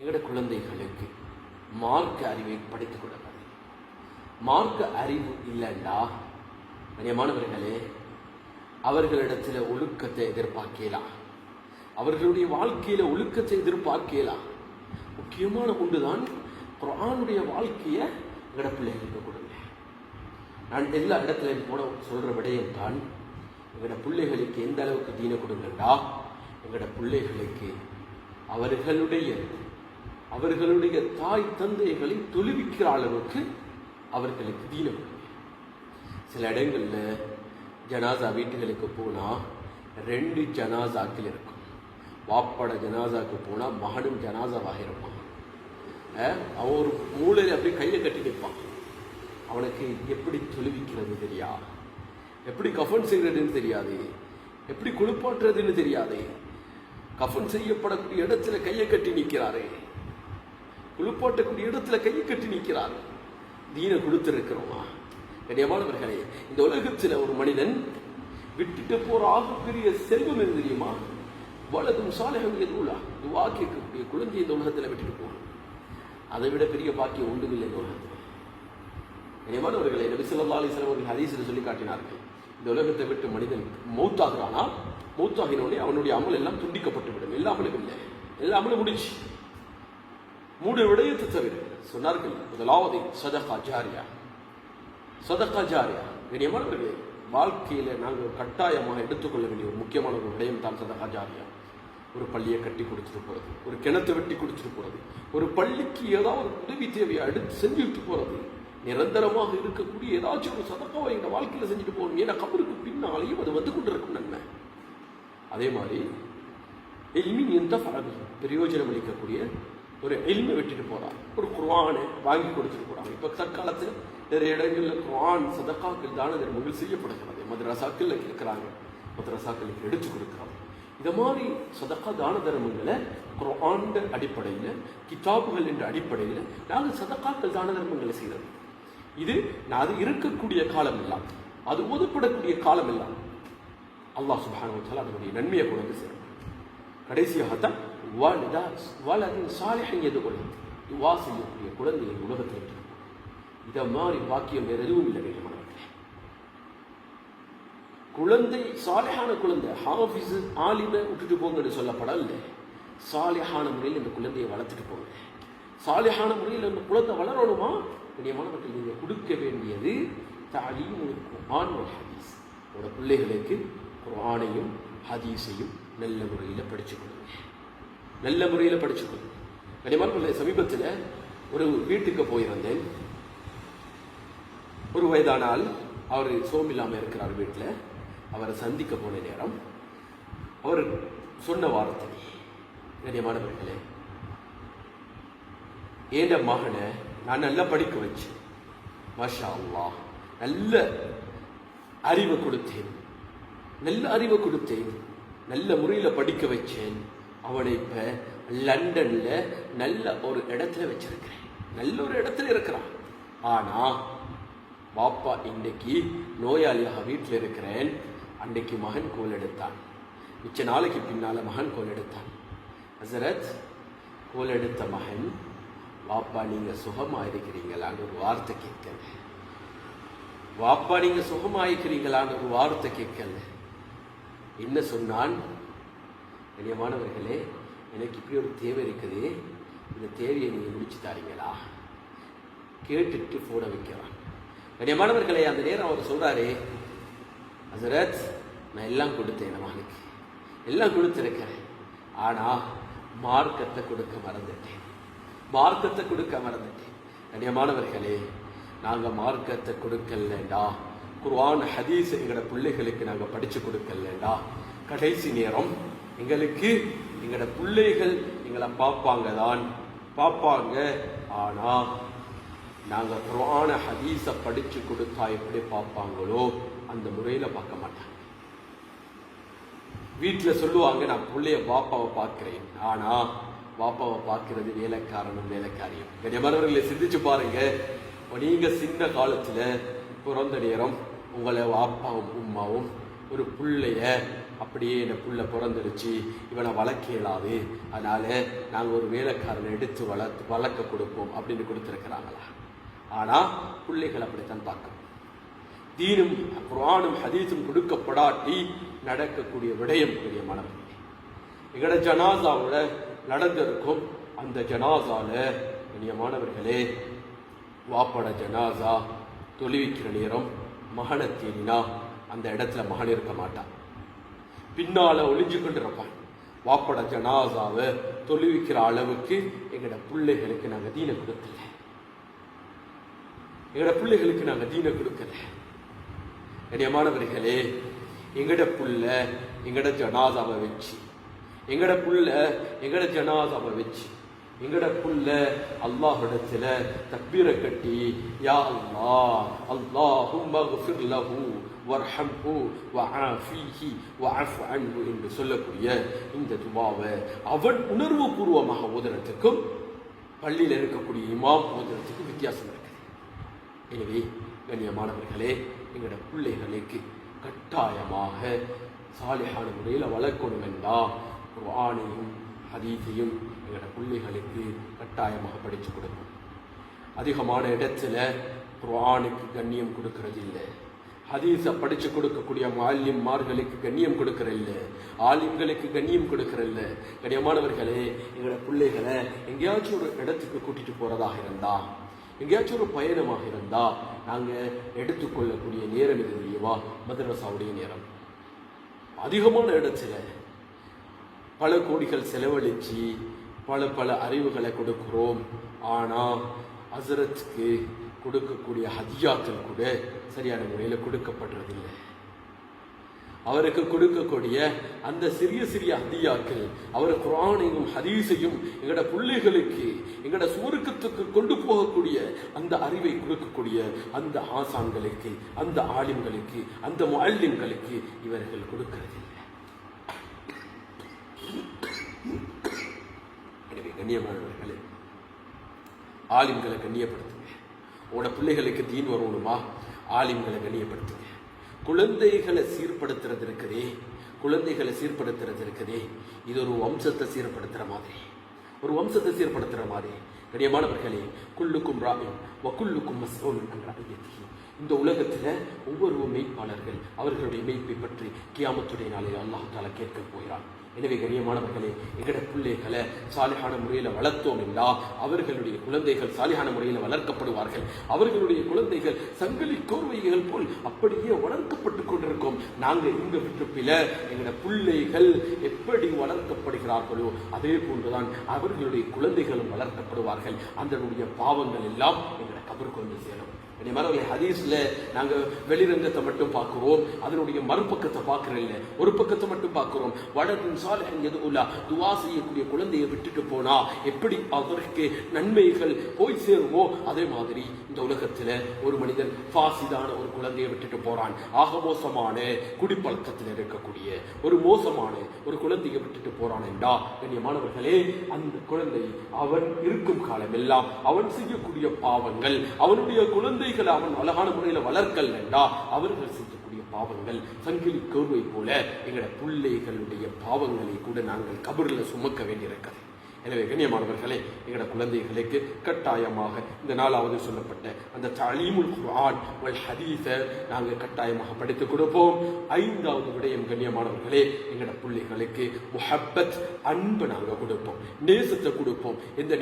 எங்களோட குழந்தைகளுக்கு மார்க்க அறிவை படித்துக் கொடுப்பது. மார்க்க அறிவு இல்லைண்டா? கண்ணியமானவர்களே அவர்களிடத்தில் ஒழுக்கத்தை எதிர்பார்க்கலாம் அவர்களுடைய வாழ்க்கையில ஒழுக்கத்தை எதிர்பார்க்கலாம் முக்கியமான ஒன்றுதான் குரானுடைய வாழ்க்கையை எங்களோட பிள்ளைகளுக்கு கொடுங்க. நான் எல்லா இடத்துலையும் போன சொல்ற விடயம் தான் எங்களோட பிள்ளைகளுக்கு எந்த அளவுக்கு தீன கொடுங்கண்டா? எங்களோட பிள்ளைகளுக்கு அவர்களுடைய அவர்களுடைய தாய் தந்தைகளை தொழுவிக்கிற அளவுக்கு அவர்களுக்கு தீனம். சில இடங்கள்ல ஜனாசா வீட்டுகளுக்கு போனால் ரெண்டு ஜனாசாக்கள் இருக்கும். வாப்பட ஜனாசாக்கு போனால் மகனும் ஜனாசாவாக இருப்பான். அவன் ஒரு மூளையில அப்படியே கையை கட்டி நிற்பான் அவனுக்கு எப்படி தொழுவிக்கிறது தெரியா? எப்படி கஃபன் செய்கிறதுன்னு தெரியாது? எப்படி குளிப்பாட்டுறதுன்னு தெரியாது? கஃபன் செய்யப்படக்கூடிய இடத்துல கையை கட்டி நிற்கிறாரே குளிப்பாட்டக்கூடிய இடத்துல கை கட்டி நிற்கிறார். தீன கொடுத்திருக்கிறோமா? கண்ணியமானவர்களே இந்த உலகத்தில் ஒரு மனிதன் விட்டுட்டு போற ஆகப்பெரிய செல்வம் எது தெரியுமா? வலதும் சாலைகள் எதுவுலா துவா கேட்கக்கூடிய குழந்தை இந்த உலகத்துல விட்டுட்டு போகணும் அதை விட பெரிய பாக்கியம் ஒன்றுமில்லை இந்த உலகத்தில். கண்ணியமானவர்களே நபி ஸல்லல்லாஹு அலைஹி அவர்கள் ஹதீஸில் சொல்லி காட்டினார்கள். இந்த உலகத்தை விட்டு மனிதன் மௌத்தாகிறானா? மௌத்தாகினோடனே அவனுடைய அமல் எல்லாம் துண்டிக்கப்பட்டு விடும் எல்லா அமலும் இல்லை. எல்லா அமலும் முடிச்சு மூணு விடயத்தை தவிர சொன்னார்கள் முதலாவது சதகா ஜாரியா. சதகா ஜாரியா. கண்ணியமானவர்களே வாழ்க்கையில நாங்கள் கட்டாயமாக எடுத்துக்கொள்ள வேண்டிய ஒரு முக்கியமான ஒரு விடயம் தான் சதகா ஜாரியா. ஒரு பள்ளியை கட்டி கொடுத்துட்டு போகிறது ஒரு கிணத்தை வெட்டி கொடுத்துட்டு போகிறது ஒரு பள்ளிக்கு ஏதாவது உதவி தேவையை எடுத்து செஞ்சுட்டு போகிறது நிரந்தரமாக இருக்கக்கூடிய ஏதாச்சும் ஒரு சதக்காவை எங்கள் வாழ்க்கையில் செஞ்சுட்டு போகணும் ஏன்னா கபருக்கு பின்னாலேயும் அது வந்து கொண்டிருக்கும் நன்மை. அதே மாதிரி எல்மின் எந்த பிரயோஜனம் அளிக்கக்கூடிய ஒரு எல்மை விட்டுட்டு போறான். ஒரு குர்வானை வாங்கி கொடுத்துட்டு போகிறாங்க இப்ப தற்காலத்தில் நிறைய இடங்கள்ல குர்வான் சதக்காக்கள் தான தர்மங்கள் செய்யப்படுகிறது. மதரசாக்கள் இருக்கிறாங்க மதரசாக்களுக்கு எடுத்து கொடுக்குறாங்க. இந்த மாதிரி சதக்கா தான தர்மங்களை குர்ஆன் அடிப்படையில் கிதாபுகள் என்ற அடிப்படையில் நாங்கள் சதக்காக்கள் தான தர்மங்களை செய்கிறது இது நான் அது இருக்கக்கூடிய காலம் எல்லாம் அது ஒதுப்படக்கூடிய காலம் எல்லாம் அல்லாஹ் சுப்ஹானஹு அதனுடைய நன்மையை கொண்டு வந்து சேரும் கடைசியாகத்தான் வாலிதா வலதின் சாலைகள் எதுகொள் துவா செய்யக்கூடிய குழந்தைகள் உலகத்தில் இருக்கு. இதை மாதிரி பாக்கியம் வேறு எதுவும் இல்லை வேண்டும் குழந்தை சாலையான குழந்தை ஹாஃபிஸ் ஆலிம விட்டுட்டு போங்கன்னு சொல்லப்படல சாலையான முறையில் இந்த குழந்தையை வளர்த்துட்டு போங்க. சாலையான முறையில் இந்த குழந்தை வளரணுமா? கண்ணியமானவர்கள் நீங்கள் கொடுக்க வேண்டியது தாலீம் குரான் ஹதீஸ். உங்களோட பிள்ளைகளுக்கு குரானையும் ஹதீஸையும் நல்ல முறையில் படிச்சு கொடுங்க. நல்ல முறையில் படிச்சு கொடுங்க சமீபத்தில் ஒரு வீட்டுக்கு போயிருந்தேன். ஒரு வயதானால் அவர் அவர் சோமில்லாமல் இருக்கிறார் வீட்டில். அவரை சந்திக்க போன நேரம் அவர் சொன்ன வார்த்தை கண்ணியமானவர்களே ஏண்ட மகனை நான் நல்லா படிக்க வச்சு மஷா அல்லா நல்ல அறிவை கொடுத்தேன். நல்ல அறிவை கொடுத்தேன். நல்ல முறையில் படிக்க வச்சேன். அவனை இப்போ லண்டனில் நல்ல ஒரு இடத்துல வச்சிருக்கிறேன். நல்ல ஒரு இடத்துல இருக்கிறான். ஆனால் பாப்பா இன்னைக்கு நோயாளியாக வீட்டில் இருக்கிறேன். அன்னைக்கு மகன் கோல் எடுத்தான். மிச்ச நாளைக்கு பின்னால் மகன் கோல் எடுத்தான். ஹசரத் கோல் எடுத்த மகன் வாப்பா நீங்கள் சுகமாக இருக்கிறீங்களான்னு ஒரு வார்த்தை கேட்கல. வாப்பா நீங்கள் சுகமாக இருக்கிறீங்களான்னு ஒரு வார்த்தை கேட்கல. என்ன சொன்னான்? கண்ணியமானவர்களே எனக்கு இப்படி ஒரு தேவை இருக்குது. இந்த தேவையை நீங்கள் முடிச்சு தாரீங்களா? கேட்டுட்டு போட வைக்கிறான் கண்ணியமானவர்களே அந்த நேரம் அவர் சொல்கிறாரு ஹசரத் நான் எல்லாம் கொடுத்தேன் என் மகனுக்கு. எல்லாம் கொடுத்துருக்கிறேன். ஆனால் மார்க்கத்தை கொடுக்க மறந்துட்டேன். மார்க்கத்தை கொடுக்க மறந்துட்டேன். கண்ணியமானவர்களே நாங்கள் மார்க்கத்தை கொடுக்கலண்டா குர்வான் ஹதீஸ் எங்களோட பிள்ளைகளுக்கு நாங்கள் படித்து கொடுக்கலண்டா கடைசி நேரம் எங்களுக்கு எங்களோட பிள்ளைகள் எங்களை பார்ப்பாங்க தான் பார்ப்பாங்க. ஆனால் நாங்கள் குர்ஆன ஹதீஸை படித்து கொடுத்தா எப்படி பார்ப்பாங்களோ அந்த முறையில் பார்க்க மாட்டாங்க. வீட்டில் சொல்லுவாங்க நான் பிள்ளைய பாப்பாவை பார்க்குறேன். ஆனால் பாப்பாவை பார்க்கறது வேலைக்காரனும் வேலைக்காரியும். கண்ணியமானவர்களை சிந்திச்சு பாருங்க. நீங்கள் சின்ன காலத்தில் பிறந்த நேரம் உங்களை வாப்பாவும் உம்மாவும் ஒரு பிள்ளைய அப்படியே இந்த புள்ள பிறந்துடுச்சு இவனை வளர்க்க இயலாது. அதனால் நாங்கள் ஒரு வேலைக்காரனை எடுத்து வளர்த்து வளர்க்க கொடுப்போம் அப்படின்னு கொடுத்துருக்கிறாங்களா? ஆனால் பிள்ளைகள் அப்படித்தான் பார்க்கணும். தீனும் குரானும் ஹதீஸும் கொடுக்கப்படாட்டி நடக்கக்கூடிய விடயம் பெரிய மனம் எங்களோட ஜனாசாவோட நடந்திருக்கும் அந்த ஜனாசால கண்ணியமானவர்களே வாப்பட ஜனாசா தொழுவிக்கிற நேரம் மகனை தேடினா அந்த இடத்துல மகன் இருக்க மாட்டான். பின்னால ஒளிஞ்சு கொண்டு இருப்பான் வாப்பட ஜனாசாவை தொழுவிக்கிற அளவுக்கு எங்கட பிள்ளைகளுக்கு நாங்கள் தீனை கொடுக்கல. எங்களோட பிள்ளைகளுக்கு நாங்கள் தீனை கொடுக்கல. கண்ணியமானவர்களே எங்கட புள்ள எங்கட ஜனாசாவை வச்சு எங்கட புள்ள எங்கட ஜனாசாவை வச்சு எங்கட புள்ள அல்லாஹ்விடத்துல தப்பீரை கட்டி யா அல்லாஹ் அல்லாஹும் மக்ஃபிர் லஹு வர்ஹம்ஹு வஹாஃபிஹி வஅஃப் அன்ஹு என்று சொல்லக்கூடிய இந்த துபாவை அவன் உணர்வு பூர்வமாக ஓதுறதுக்கும் பள்ளியில் இருக்கக்கூடிய இமாம் ஓதுறதுக்கும் வித்தியாசம் இருக்குது. எனவே கண்ணியமானவர்களே எங்களோட பிள்ளைகளுக்கு கட்டாயமாக சாலிஹான முறையில் வளர்க்கணும் என்றால் ஆணையும் ஹதீஸையும் எங்களோட பிள்ளைகளுக்கு கட்டாயமாக படித்து கொடுக்கும் அதிகமான இடத்துல குர்ஆனுக்கு கண்ணியம் கொடுக்கறது இல்லை ஹதீஸை படித்து கொடுக்கக்கூடிய மாலிம்மார்களுக்கு கண்ணியம் கொடுக்கறதில்ல ஆலிம்களுக்கு கண்ணியம் கொடுக்கறதில்ல கண்ணியமானவர்களே எங்களோட பிள்ளைகளை எங்கேயாச்சும் ஒரு இடத்துக்கு கூட்டிட்டு போறதாக இருந்தா எங்கேயாச்சும் ஒரு பயணமாக இருந்தா நாங்கள் எடுத்துக்கொள்ளக்கூடிய நேரம் இது இல்லையவா? மதரசாவுடைய நேரம். அதிகமான இடத்துல பல கோடிகள் செலவழித்து பல பல அறிவுகளை கொடுக்குறோம். ஆனால் அசரத்துக்கு கொடுக்கக்கூடிய ஹதியாக்கள் கூட சரியான முறையில் கொடுக்கப்படுறதில்லை அவருக்கு கொடுக்கக்கூடிய அந்த சிறிய சிறிய ஹதியாக்கள் அவர் குரானையும் ஹதீஸையும் எங்களோட பிள்ளைகளுக்கு எங்களோட சுவருக்கத்துக்கு கொண்டு போகக்கூடிய அந்த அறிவை கொடுக்கக்கூடிய அந்த ஆசான்களுக்கு அந்த ஆலிம்களுக்கு அந்த மாலிம்களுக்கு இவர்கள் கொடுக்கறதில்லை. எனவே கண்ணியமானவர்களே ஆலிம்களை கண்ணியப்படுத்து உங்களோட பிள்ளைகளுக்கு தீன் வரணுமா ஆலிம்களை கண்ணியப்படுத்துங்க. குழந்தைகளை சீர்படுத்துறது இருக்குதே குழந்தைகளை சீர்படுத்துறது இருக்குதே இது ஒரு வம்சத்தை சீர்படுத்துகிற மாதிரி. ஒரு வம்சத்தை சீர்படுத்துகிற மாதிரி. கண்ணியமானவர்களே குல்லுக்கும் ராயும் வக்குல்லுக்கும் மஸ்ஊல் என்ற இந்த உலகத்தில் ஒவ்வொரு மெய்ப்பாளர்கள் அவர்களுடைய மெய்ப்பை பற்றி கியாமத்துடைய நாளில் அல்லாஹ் கேட்க போகிறான். எனவே கண்ணியமானவர்களே எங்கட பிள்ளைகளை சாலிகான முறையில் வளர்த்தோம் என்றா அவர்களுடைய குழந்தைகள் சாலிகான முறையில் வளர்க்கப்படுவார்கள். அவர்களுடைய குழந்தைகள் சங்கிலி கோர்வைகள் போல் அப்படியே வளர்க்கப்பட்டு கொண்டிருக்கோம். நாங்கள் இந்த விட்டுப்பில எங்கட பிள்ளைகள் எப்படி வளர்க்கப்படுகிறார்களோ அதே போன்றுதான் அவர்களுடைய குழந்தைகளும் வளர்க்கப்படுவார்கள். அதனுடைய பாவங்கள் எல்லாம் எங்களை கபர் கொண்டு சேரும். மரவலை ஹதீஸ்ல நாங்க வெளிரங்கத்தை மட்டும் பார்க்கிறோம் அதனுடைய மறுபக்கத்தை பார்க்கறது இல்லை. ஒரு பக்கத்தை மட்டும் பார்க்கிறோம். வடதின் எது உள்ள துவா செய்யக்கூடிய குழந்தையை விட்டுட்டு போனா எப்படி அவருக்கு நன்மைகள் போய் சேருமோ? அதே மாதிரி இந்த உலகத்துல ஒரு மனிதன் பாசிதான ஒரு குழந்தையை விட்டுட்டு போறான். ஆக மோசமான குடிப்பழக்கத்தில் இருக்கக்கூடிய ஒரு மோசமான ஒரு குழந்தையை விட்டுட்டு போறான் என்றா கண்ணியமானவர்களே அந்த குழந்தை அவன் இருக்கும் காலம் எல்லாம் அவன் செய்யக்கூடிய பாவங்கள் அவனுடைய குழந்தை பிள்ளைகளை அவன் அழகான முறையில் வளர்க்கல் என்றா அவர்கள் செய்யக்கூடிய பாவங்கள் சங்கிலி கோர்வை போல எங்களோட பிள்ளைகளுடைய பாவங்களை கூட நாங்கள் கபரில் சுமக்க வேண்டியிருக்கிறது. எனவே கண்ணியமானவர்களே எங்களோட குழந்தைகளுக்கு கட்டாயமாக இந்த நாலாவது சொல்லப்பட்ட அந்த தலீமுல் குரான் ஹதீஸை நாங்கள் கட்டாயமாக படித்துக் கொடுப்போம். ஐந்தாவது விடயம் கண்ணியமானவர்களே எங்களோட பிள்ளைகளுக்கு முஹப்பத் அன்பு நாங்கள் கொடுப்போம். நேசத்தை கொடுப்போம். எந்த